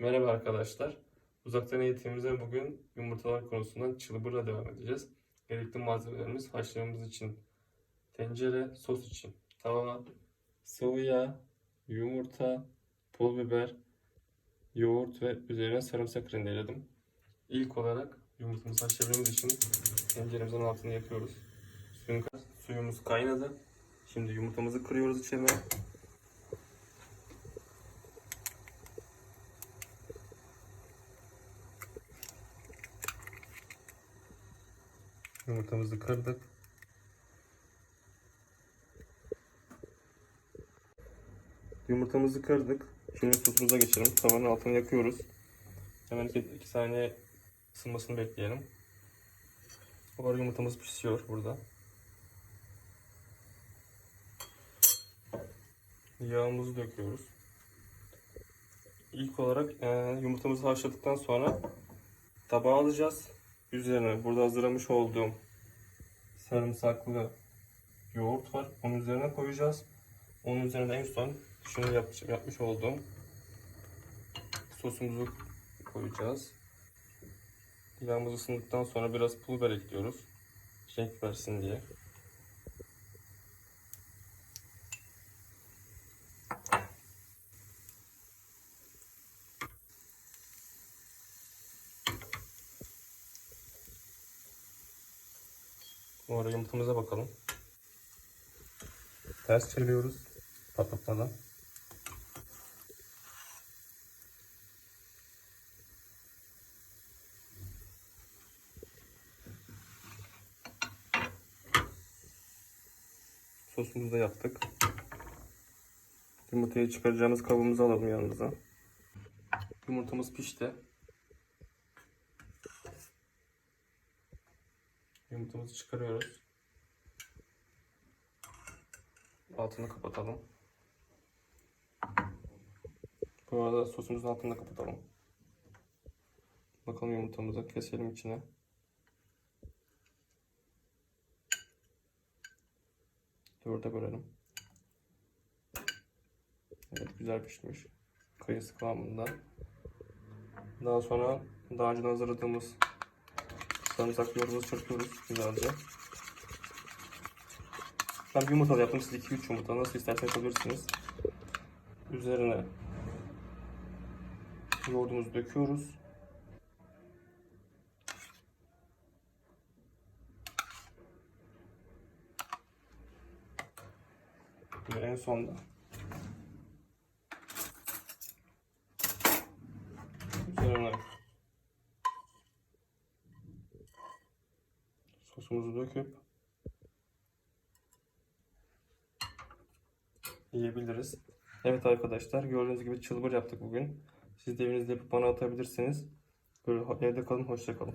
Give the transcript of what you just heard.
Merhaba arkadaşlar. Uzaktan eğitimimize bugün yumurtalar konusundan çılbırla devam edeceğiz. Gerekli malzemelerimiz haşlamamız için tencere, sos için tava, sıvı yağ, yumurta, pul biber, yoğurt ve üzerine sarımsak rendeledim. İlk olarak yumurtamızı haşlayabilmemiz için tenceremizin altını yakıyoruz. Suyun, suyumuz kaynadı. Şimdi yumurtamızı kırıyoruz içine. Yumurtamızı kırdık. Yumurtamızı kırdık. Şimdi sosumuza geçelim. Tavanın altını yakıyoruz. Hemen 2 saniye ısınmasını bekleyelim. Bu arada yumurtamız pişiyor burada. Yağımızı döküyoruz. İlk olarak e, yumurtamızı haşladıktan sonra tabağa alacağız. Üzerine burada hazırlamış olduğum sarımsaklı yoğurt var. Onun üzerine koyacağız. Onun üzerine en son şunu yap, yapmış olduğum sosumuzu koyacağız. Yağımız ısındıktan sonra biraz pul ekliyoruz. Renk versin diye. Arada yumurtamıza bakalım. Ters çeviriyoruz patlatmadan. Sosumuzu da yaptık. Yumurtayı çıkaracağımız kabımızı alalım yanımıza. Yumurtamız pişti. Yumurtamızı çıkarıyoruz. Altını kapatalım. Bu arada sosumuzun altını da kapatalım. Bakalım yumurtamızı keselim içine. Dörde bölelim. Evet güzel pişmiş. Kayısı kıvamında. Daha sonra daha önce hazırladığımız sarımsaklı yoğurdumuzu çırpıyoruz güzelce. Ben bir yumurta yaptım. Siz 2-3 yumurta nasıl isterseniz yapabilirsiniz. Üzerine yoğurdumuzu döküyoruz. Ve en sonda üzerine sosumuzu döküp yiyebiliriz. Evet arkadaşlar gördüğünüz gibi çılbır yaptık bugün. Siz de evinizde yapıp bana atabilirsiniz. Böyle evde kalın, hoşça kalın.